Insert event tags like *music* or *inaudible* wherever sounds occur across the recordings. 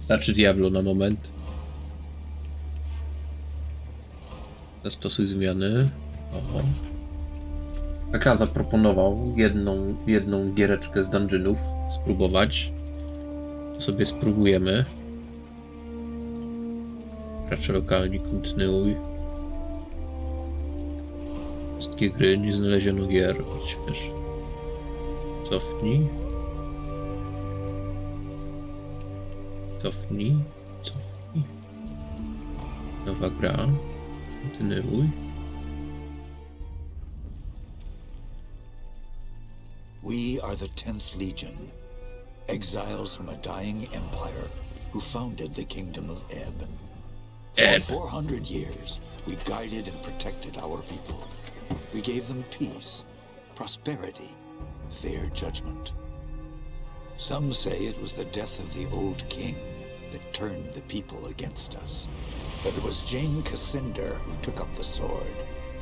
Starczy Diablo na moment. Zastosuj zmiany. O. PK zaproponował jedną, jedną giereczkę z dungeonów spróbować. To sobie spróbujemy. Gracze lokalni, kontynuuj. Wszystkie gry, nie znaleziono gier. Odśwież. Cofnij. Cofnij. Cofnij. Nowa gra. Kontynuuj. We are the 10th Legion, exiles from a dying empire who founded the kingdom of Ebb. For Ebb. 400 years, we guided and protected our people. We gave them peace, prosperity, fair judgment. Some say it was the death of the old king that turned the people against us. But it was Jane Cassinder who took up the sword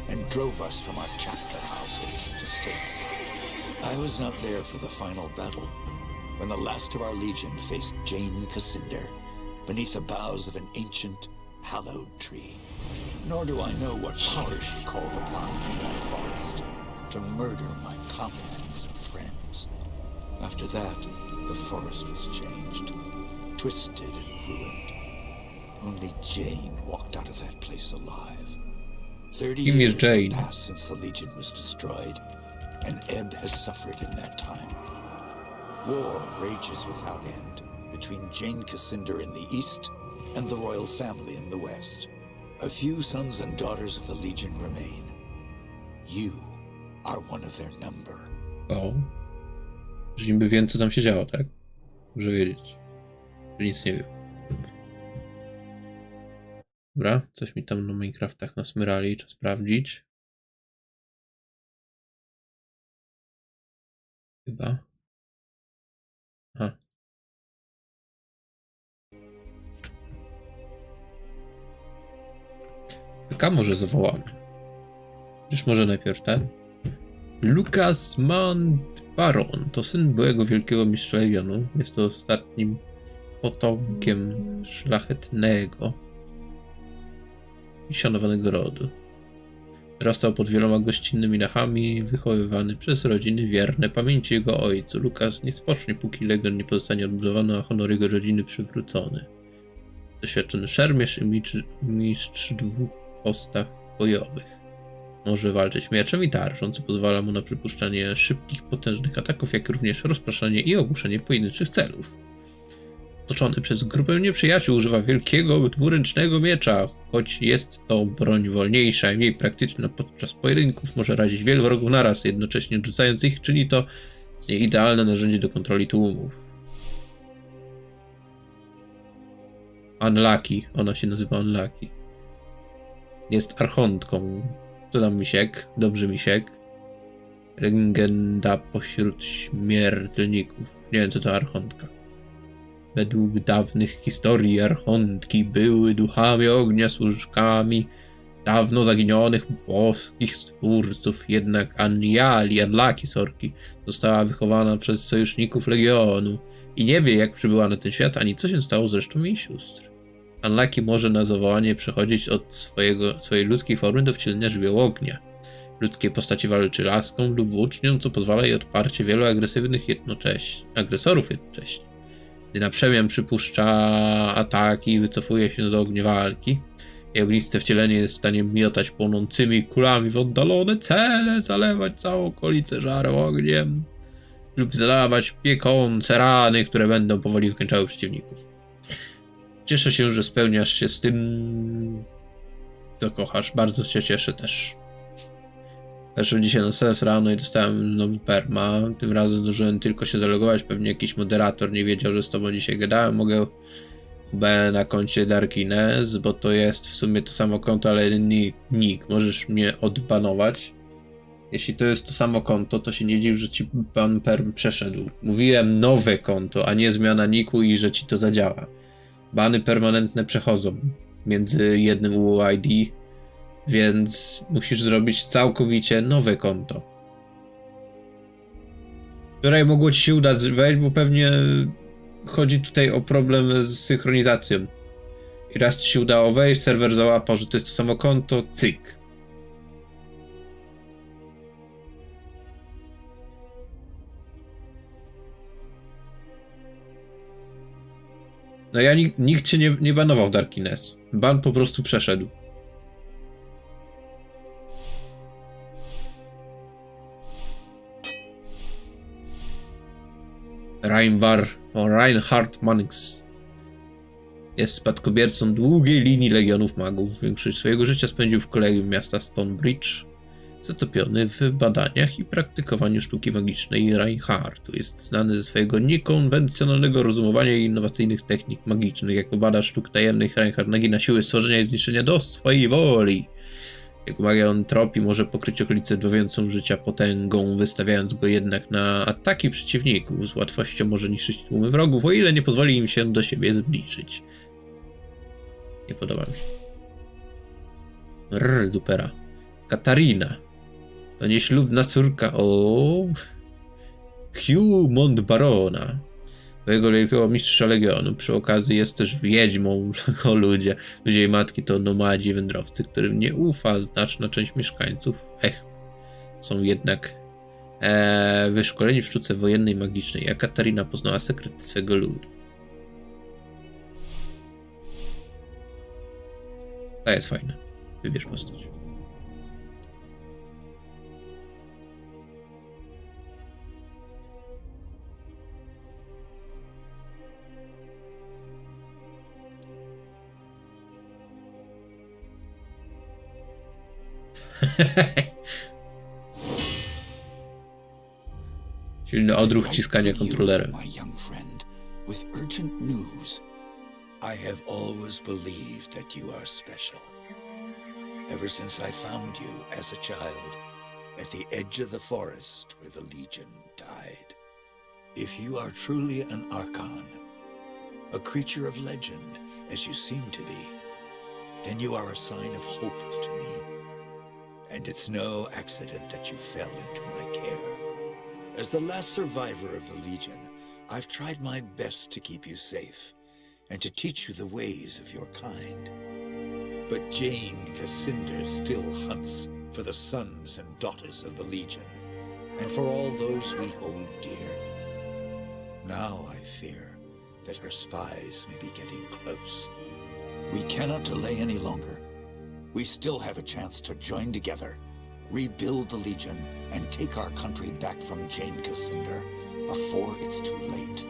and drove us from our chapter houses and estates. I was not there for the final battle, when the last of our legion faced Jane Cassinder beneath the boughs of an ancient, hallowed tree. Nor do I know what power she called upon in that forest to murder my comrades and friends. After that, the forest was changed, twisted and ruined. Only Jane walked out of that place alive. Thirty Kim years Jane? have passed since the Legion was destroyed, and Ebb has suffered in that time. War rages without end between Jane Cassinder in the east and the royal family in the west. A few sons and daughters of the Legion remain. You are one of their number. O. Że niby co tam się działo, tak? Muszę wiedzieć. Nic nie wiem. Dobra, coś mi tam na Minecraftach nasmyrali, trzeba sprawdzić. Chyba. Aha. Pyka może zawołamy. Przecież może najpierw ten. Lukas Montbaron to syn byłego wielkiego mistrza Legionu. Jest to ostatnim potomkiem szlachetnego i szanowanego rodu. Rastał pod wieloma gościnnymi dachami, wychowywany przez rodziny wierne pamięci jego ojcu. Lukas nie spocznie, póki Legion nie pozostanie odbudowany, a honor jego rodziny przywrócony. Doświadczony szermierz i mistrz, mistrz dwóch postaw bojowych. Może walczyć mieczem i tarczą, co pozwala mu na przypuszczanie szybkich, potężnych ataków, jak również rozpraszanie i ogłuszenie pojedynczych celów. Otoczony przez grupę nieprzyjaciół używa wielkiego dwuręcznego miecza, choć jest to broń wolniejsza i mniej praktyczna podczas pojedynków, może razić wielu wrogów naraz, jednocześnie odrzucając ich, czyni to z niej idealne narzędzie do kontroli tłumów. Unlucky, ona się nazywa Unlucky. Jest archontką. Co tam misiek? Dobry misiek. Legenda pośród śmiertelników. Nie wiem co to archontka. Według dawnych historii archontki były duchami ognia, służkami dawno zaginionych boskich stwórców, jednak Aniali, Anlaki Sorki została wychowana przez sojuszników Legionu i nie wie jak przybyła na ten świat, ani co się stało z resztą jej sióstr. Unlucky może na zawołanie przechodzić od swojego, swojej ludzkiej formy do wcielenia żywiołu ognia. Ludzkie postaci walczy laską lub włócznią, co pozwala jej odparcie wielu agresywnych jednocześnie, agresorów jednocześnie. Gdy na przemian przypuszcza ataki i wycofuje się z ognia walki, jej ogniste wcielenie jest w stanie miotać płonącymi kulami w oddalone cele, zalewać całą okolicę żarem ogniem lub zalawać piekące rany, które będą powoli wykańczały przeciwników. Cieszę się, że spełniasz się z tym, co kochasz. Bardzo się cieszę też. Weszłem dzisiaj na sens rano i dostałem nowy perma. Tym razem zdążyłem tylko się zalogować. Pewnie jakiś moderator nie wiedział, że z tobą dzisiaj gadałem. Mogę B na koncie Darkines, bo to jest w sumie to samo konto, ale inny nick. Możesz mnie odbanować. Jeśli to jest to samo konto, to się nie dziw, że ci pan perm przeszedł. Mówiłem nowe konto, a nie zmiana niku i że ci to zadziała. Bany permanentne przechodzą między jednym UID, więc musisz zrobić całkowicie nowe konto. Wczoraj mogło ci się udać wejść, bo pewnie chodzi tutaj o problem z synchronizacją. I raz ci się udało wejść, serwer załapał, że to jest to samo konto, cyk. No ja nikt, nikt cię nie, nie banował Darkines. Ban po prostu przeszedł. Reinbar o Reinhard Mannix jest spadkobiercą długiej linii legionów magów. Większość swojego życia spędził w kolegium miasta Stonebridge, zatopiony w badaniach i praktykowaniu sztuki magicznej. Reinhardt jest znany ze swojego niekonwencjonalnego rozumowania i innowacyjnych technik magicznych. Jako badacz sztuk tajemnych Reinhardt nagina siły stworzenia i zniszczenia do swojej woli. Jako magia on tropi może pokryć okolicę dbawiącą życia potęgą, wystawiając go jednak na ataki przeciwników. Z łatwością może niszczyć tłumy wrogów, o ile nie pozwoli im się do siebie zbliżyć. Nie podoba mi się. Rr, dupera. Katarina. To nieślubna córka o... Hugh Montbarona. Twojego wielkiego mistrza Legionu. Przy okazji jest też wiedźmą *laughs* o ludzie. Ludzie jej matki to nomadzi, wędrowcy, którym nie ufa znaczna część mieszkańców. Ech, są jednak e, wyszkoleni w sztuce wojennej magicznej, a Katarina poznała sekrety swego ludu. To jest fajne. Wybierz postać. *laughs* Silny odruch ciskania kontrolerem. My young friend, with urgent news. I have always believed that you are special. Ever since I found you as a child at the edge of the forest where the Legion died. If you are truly an Archon, a creature of legend, as you seem to be, then you are a sign of hope to me. And it's no accident that you fell into my care. As the last survivor of the Legion, I've tried my best to keep you safe and to teach you the ways of your kind. But Jane Cassinder still hunts for the sons and daughters of the Legion, and for all those we hold dear. Now I fear that her spies may be getting close. We cannot delay any longer. We still have a chance to join together, rebuild the Legion, and take our country back from Jane Cassinder before it's too late.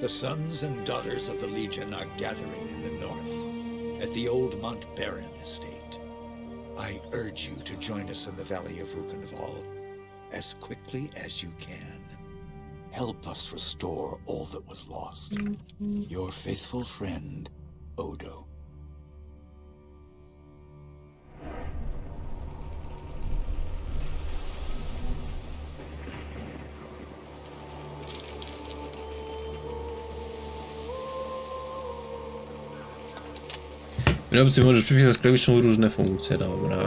The sons and daughters of the Legion are gathering in the north, at the old Mount Baron estate. I urge you to join us in the Valley of Rukenval as quickly as you can. Help us restore all that was lost. Mm-hmm. Your faithful friend, Odo. Opcji możesz przypisać z klawiszą różne funkcje, dobra.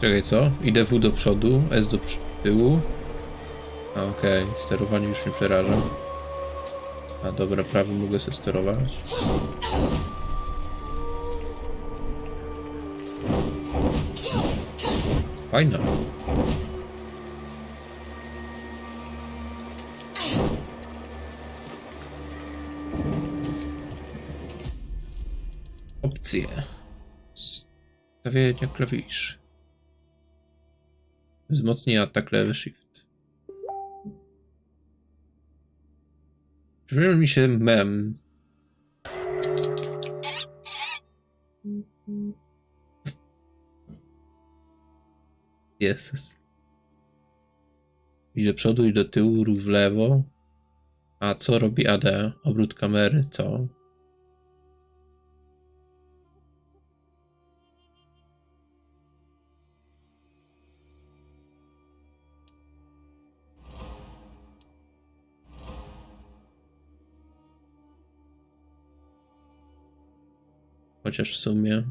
Czekaj, co? Idę W do przodu, S do tyłu. Okej, sterowanie już mnie przeraża. A, dobra, prawo mogę sobie sterować. Fajna. Opcje. Stawienia klawisz. Wzmocnij atak lewy shift. Przypomniał mi się mem. Jezus. I do przodu, i do tyłu, w lewo. A co robi AD? Obrót kamery, co? chociaż w sumie.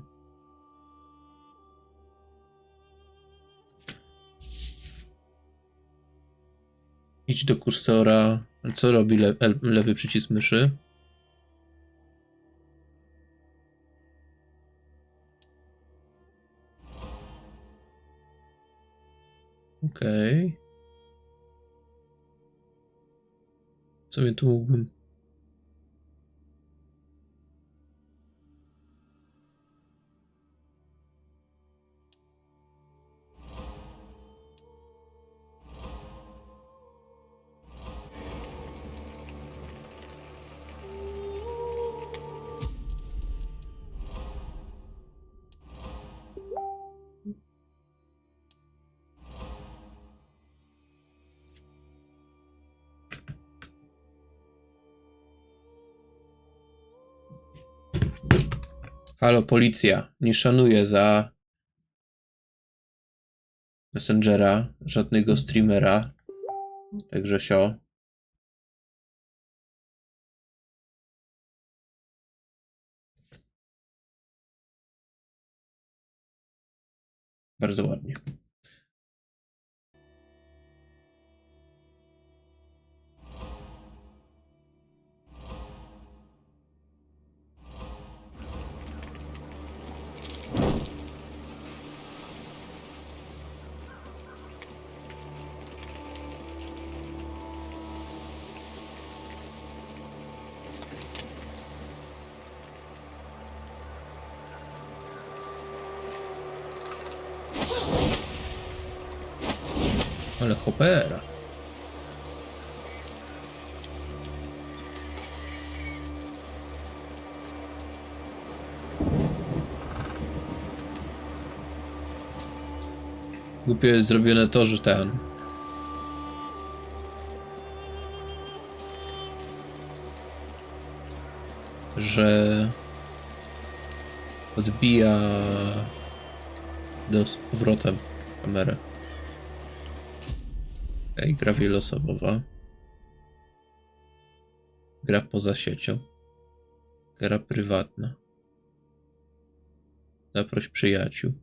Idź do kursora. Co robi le lewy przycisk myszy? Okej. Okay. W sumie tu mógłbym Halo, policja. Nie szanuję za Messengera, żadnego streamera. Także sio. Bardzo ładnie. Ale hopera. Głupio jest zrobione to, że ten. Że odbija do z powrotem kamerę. Okej, gra wieloosobowa. Gra poza siecią. Gra prywatna. Zaproś przyjaciół.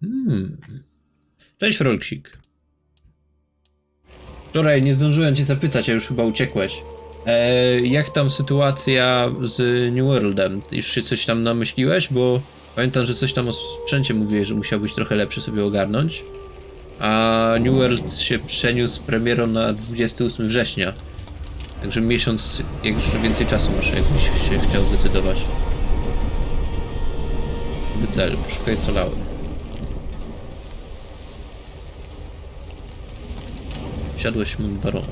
Hmm. Cześć, Frolksik. Wczoraj nie zdążyłem cię zapytać, a już chyba uciekłeś. E, jak tam sytuacja z New Worldem? Już się coś tam namyśliłeś? Bo pamiętam, że coś tam o sprzęcie mówiłeś, że musiałbyś trochę lepsze sobie ogarnąć. A New World się przeniósł premierą na 28 września. Także miesiąc, jak jeszcze więcej czasu masz, jakbyś się chciał zdecydować. Cel, poszukaj colały. Siadłeś mu barona.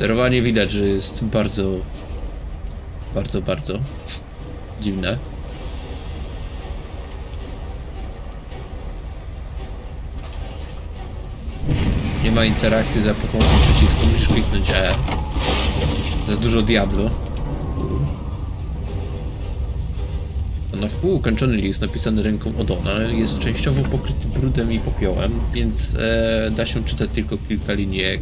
Sterowanie widać, że jest bardzo, bardzo, bardzo dziwne. Nie ma interakcji za pomocą przycisku, musisz kliknąć E. To jest dużo Diablo. Na wpół ukończony list napisany ręką Odona jest częściowo pokryty brudem i popiołem, więc e, da się czytać tylko kilka linijek.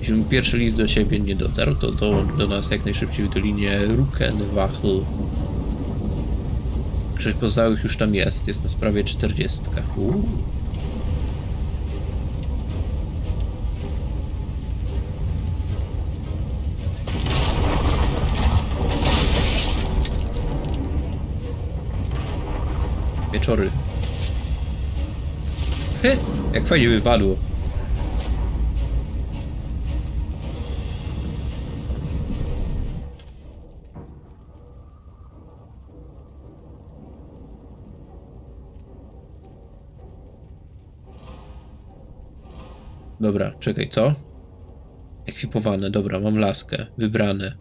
Jeśli pierwszy list do ciebie nie dotarł, to dołącz do nas jak najszybciej do linię Rukenwachl. Sześć pozostałych już tam jest, jest na sprawie 40. Uuu. Wieczory. He, jak fajnie wypadło. Dobra, czekaj, co? Ekwipowane, dobra, mam laskę, wybrane.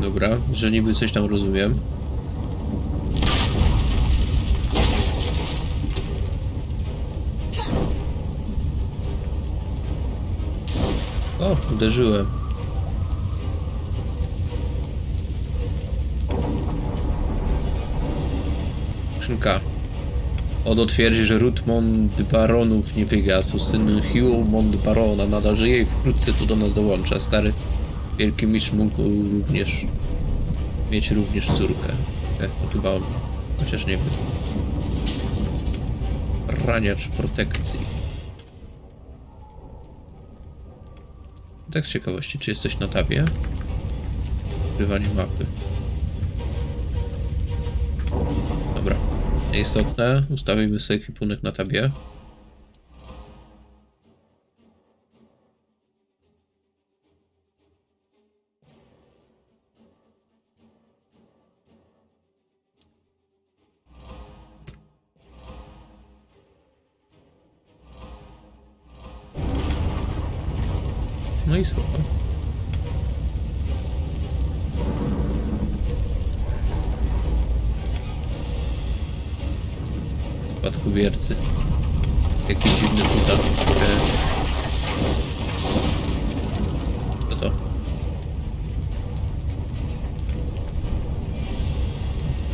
Dobra, że niby coś tam rozumiem. Uderzyłem. Skrzynka. Odo twierdzi, że ród Mond Baronów nie wygasł. Syn Hugh Barona nadal żyje i wkrótce tu do nas dołącza. Stary wielki mistrz mógł również mieć również córkę. E, chyba on. Chociaż nie wiem. Raniacz protekcji. Tak z ciekawości, czy jest coś na tabie? Ukrywanie mapy. Dobra. Nieistotne. Ustawimy sobie ekwipunek na tabie.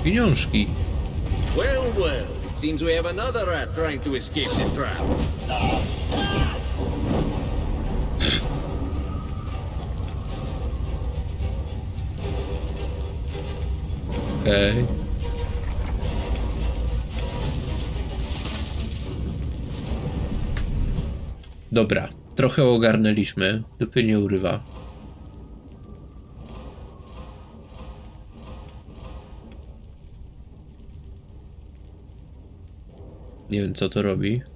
Pieniążki. Well, well, it seems we have another rat trying to escape the trap. Okej. Dobra, trochę ogarnęliśmy. Dupy nie urywa. Nie wiem co to robi. *laughs*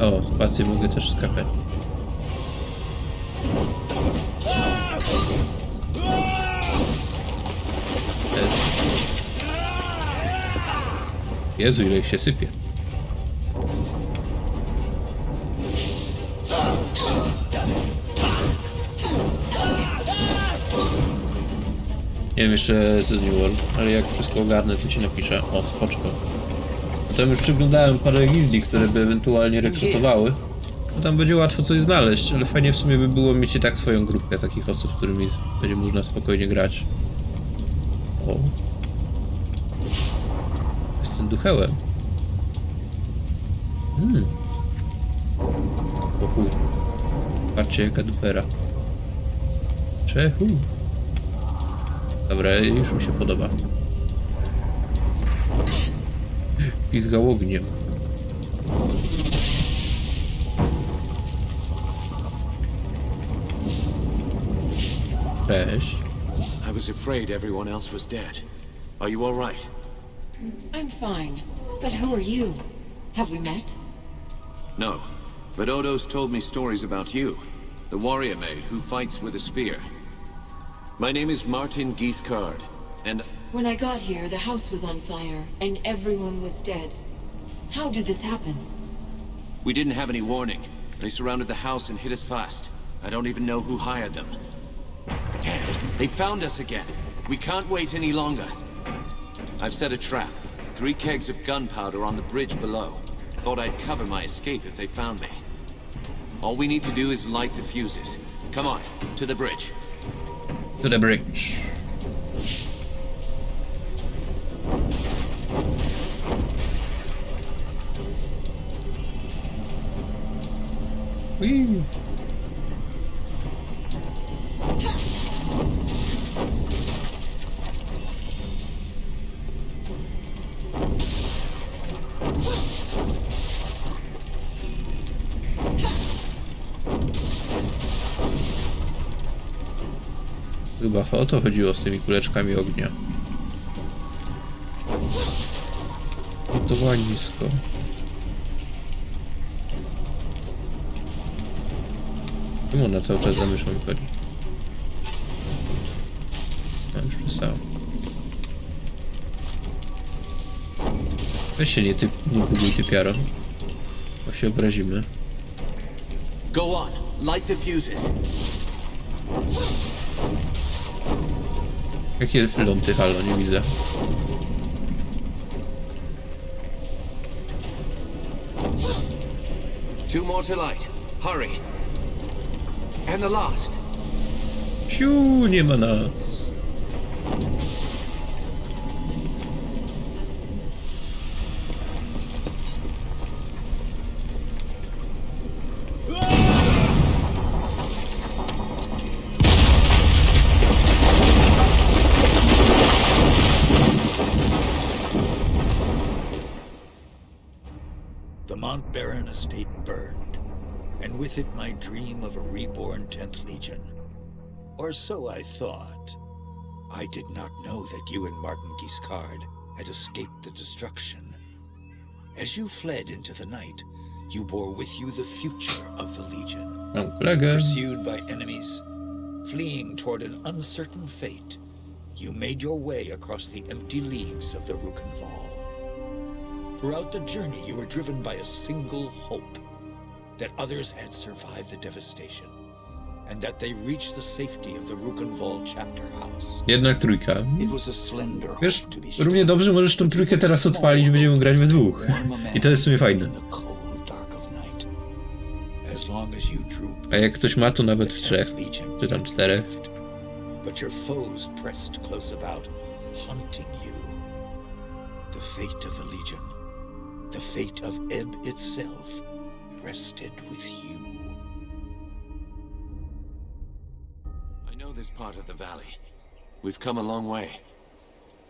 O, spację mogę też skakać. Jezu, ile ich się sypie. Nie wiem jeszcze co z New World, ale jak wszystko ogarnę, to ci napiszę. O, spoczko. Potem już przyglądałem parę gildii, które by ewentualnie rekrutowały. No tam będzie łatwo coś znaleźć, ale fajnie w sumie by było mieć i tak swoją grupkę takich osób, z którymi będzie można spokojnie grać. O. Duchełem. Hmm. O chuj. Patrzcie jaka dupera. Czechu. Dobra, już mi się podoba. Pizgał ogniem. Cześć. I was afraid everyone else was dead. Are you all right? I'm fine. But who are you? Have we met? No. But Odo's told me stories about you. The warrior maid who fights with a spear. My name is Martin Gieskard, and When I got here, the house was on fire, and everyone was dead. How did this happen? we didn't have any warning. They surrounded the house and hit us fast. I don't even know who hired them. Damn, they found us again. We can't wait any longer. I've set a trap. Three kegs of gunpowder on the bridge below. Thought I'd cover my escape if they found me. All we need to do is light the fuses. Come on, to the bridge. To the bridge. Whee. O to chodziło z tymi kuleczkami ognia. Gotowanie nisko. Czemu ona cały czas za myszą chodzi? No już przestałem. Weź się nie, typ, nie buduj typiaro. Bo się obrazimy. Go on. Light the fuses. Jakie ląty, halo, nie widzę. Two more to light. Hurry. And the last. Siu, nie ma nas. Estate burned, and with it my dream of a reborn 10th Legion. Or so I thought. I did not know that you and Martin Guiscard had escaped the destruction. As you fled into the night, you bore with you the future of the Legion. Oh, Kolegę. Pursued by enemies, fleeing toward an uncertain fate, you made your way across the empty leagues of the Rukenval. Throughout the journey, you were driven by a single hope that others had survived the devastation and that they reached the safety of the Rukenval chapter house. Jednak trójka. Wiesz, równie dobrze możesz tą trójkę teraz odpalić, będziemy grać we dwóch. I to jest w sumie fajne. A jak ktoś ma, to nawet w trzech. 10th Legion Czy tam czterech. But your foes pressed close about, hunting you. The fate of the Legion, the fate of Ebb itself, rested with you. I know this part of the valley. We've come a long way.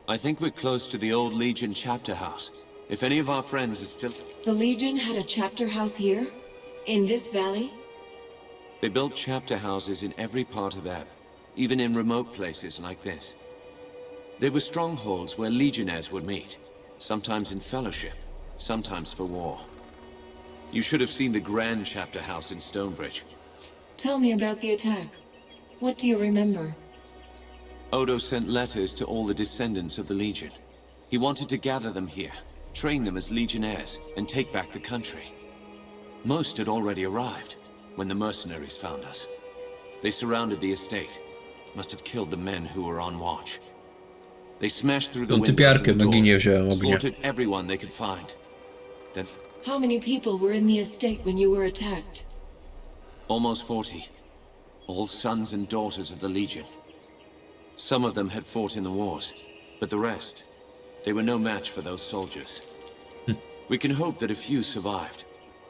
I think we're close to the old Legion chapter house. If any of our friends are still... The Legion had a chapter house here? In this valley? They built chapter houses in every part of Ebb, even in remote places like this. They were strongholds where legionnaires would meet, sometimes in fellowship, sometimes for war. You should have seen the grand chapter house in Stonebridge. Tell me about the attack. What do you remember? Odo sent letters to all the descendants of the Legion. He wanted to gather them here, train them as legionnaires, and take back the country. Most had already arrived when the mercenaries found us. They surrounded the estate, must have killed the men who were on watch. They smashed through the Tą windows and w Maginie doors, slaughtered everyone they could find. Then How many people were in the estate when you were attacked? Almost 40. All sons and daughters of the Legion. Some of them had fought in the wars, but the rest, they were no match for those soldiers. Hmm. *laughs* we can hope that a few survived,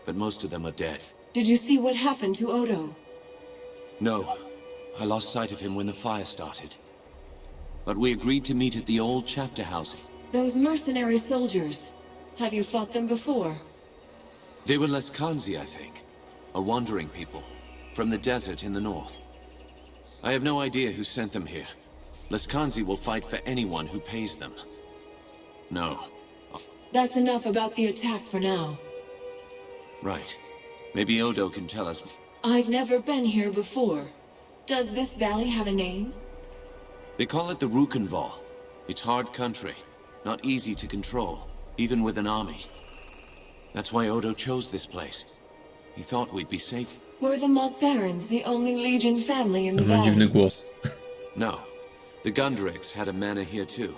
but most of them are dead. Did you see what happened to Odo? No, I lost sight of him when the fire started. But we agreed to meet at the old chapter house. Those mercenary soldiers. Have you fought them before? They were Leskanzi, I think. A wandering people, from the desert in the north. I have no idea who sent them here. Leskanzi will fight for anyone who pays them. No. That's enough about the attack for now. Right. Maybe Odo can tell us. I've never been here before. Does this valley have a name? They call it the Rukenval. It's hard country. Not easy to control, even with an army. That's why Odo chose this place. He thought we'd be safe. Were the Mont Barons the only Legion family in the Ma dziwny valley? *laughs* No. The Gundrics had a manor here too.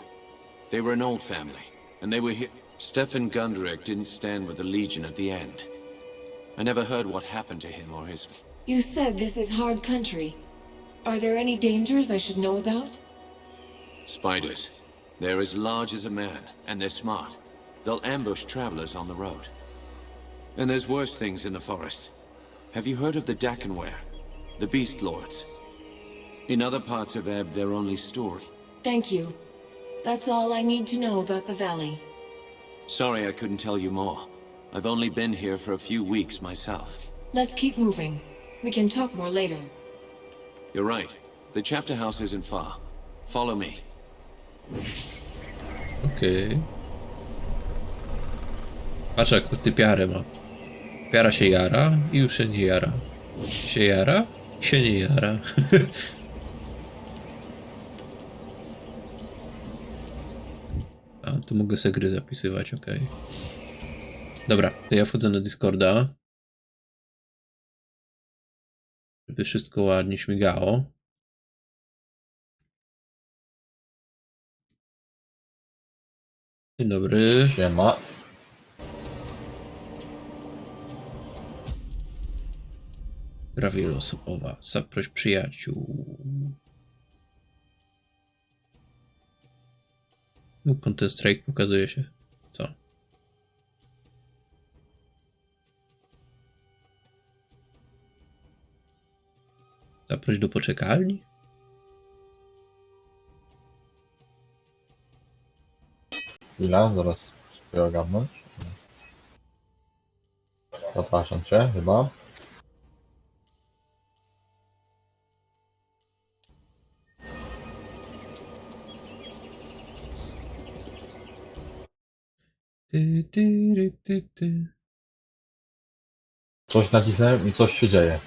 They were an old family, and they were here. Stefan Gundrick didn't stand with the Legion at the end. I never heard what happened to him or his. You said this is hard country. Are there any dangers I should know about? Spiders. They're as large as a man, and they're smart. They'll ambush travelers on the road. And there's worse things in the forest. Have you heard of the Dakenware? The Beast Lords? In other parts of Ebb, they're only stored. Thank you. That's all I need to know about the valley. Sorry I couldn't tell you more. I've only been here for a few weeks myself. Let's keep moving. We can talk more later. You're right. The chapter house isn't far. Follow me. Okej. Patrz jak typiarę ma. Piara się jara i już się nie jara. Się jara Się nie jara. *laughs* A, tu mogę sobie gry zapisywać, okej. Dobra, to ja wchodzę na Discorda. Żeby wszystko ładnie śmigało. Dzień dobry. Siema. Gra wieloosobowa. Zaproś przyjaciół. No, Content Strike pokazuje się. Co? Zaproś do poczekalni? Chwila, zaraz się ogarnąć. Zapraszam cię, chyba. Ty, ty, ty, ty. Coś nacisnąłem i coś się dzieje.